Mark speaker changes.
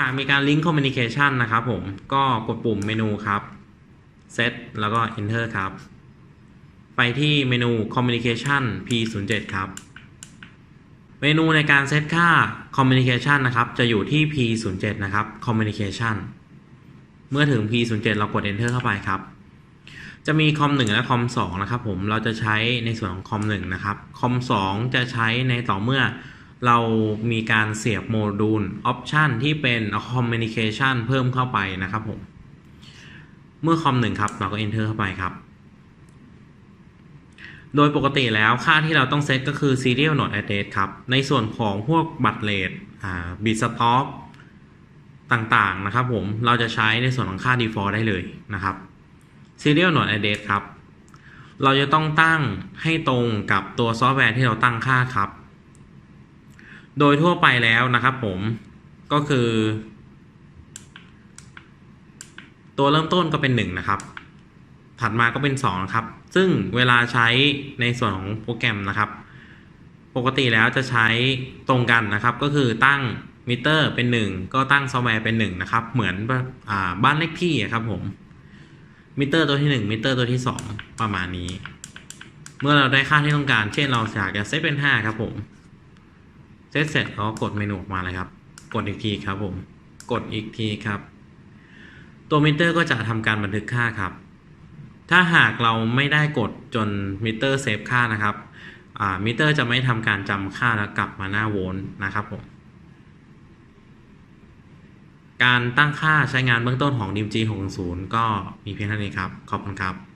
Speaker 1: หากมีการลิงก์ communication นะครับผมก็กดปุ่มเมนูครับ set แล้วก็ enter ครับ ไปที่เมนู communication p07 ครับ เมนูในการเซตค่า communication นะครับ จะอยู่ที่ p07 นะครับ communication เมื่อถึง p07 เรากด enter เข้าไปครับ จะมีคอม1และคอม2นะครับผม เราจะใช้ในส่วนของคอม1นะครับ คอม2จะใช้ในต่อเมื่อ เรามีการเสียบโมดูลออปชันที่เป็น communication เพิ่มเข้าไปนะครับผม เมื่อคอม1ครับเราก็ enter เข้าไปครับ โดยปกติแล้วค่าที่เราต้องเซตก็คือ serial node address ครับ ในส่วนของพวกบัตรเลทบิตสต็อกต่างๆนะครับผม เราจะใช้ในส่วนของค่า default ได้เลยนะครับ serial node address ครับ เราจะต้องตั้งให้ตรงกับตัวซอฟต์แวร์ที่เราตั้งค่าครับ โดยทั่วไปแล้วนะครับผมก็คือ ตัวเริ่มต้นก็เป็น1นะครับ ถัดมาก็เป็น2นะครับ ซึ่งเวลาใช้ในส่วนของโปรแกรมนะครับ ปกติแล้วจะใช้ตรงกันนะครับ ก็คือตั้งมิเตอร์เป็น 1 ก็ตั้งซอฟต์แวร์เป็น 1 นะครับ เหมือนอบ้านเลขที่อะครับผมมิเตอร์ตัวที่ 1 มิเตอร์ตัวที่ 2 ประมาณนี้ เมื่อเราได้ค่าที่ต้องการ เช่นเราอยากจะเซตเป็น 5 ครับผม เซตเสร็จเราก็กดเมนูออกมาเลยครับ กดอีกทีครับผม กดอีกทีครับ ตัวมิเตอร์ก็จะทำการบันทึกค่าครับ ถ้าหากเราไม่ได้กดจนมิเตอร์เซฟค่านะครับอ่ามิเตอร์จะไม่ทำการจำค่าแล้วกลับมาหน้าโวลต์นะครับผมการตั้งค่าใช้งานเบื้องต้นของ DMG 6 0ก็มีเพียงเท่านี้ครับ ขอบคุณครับ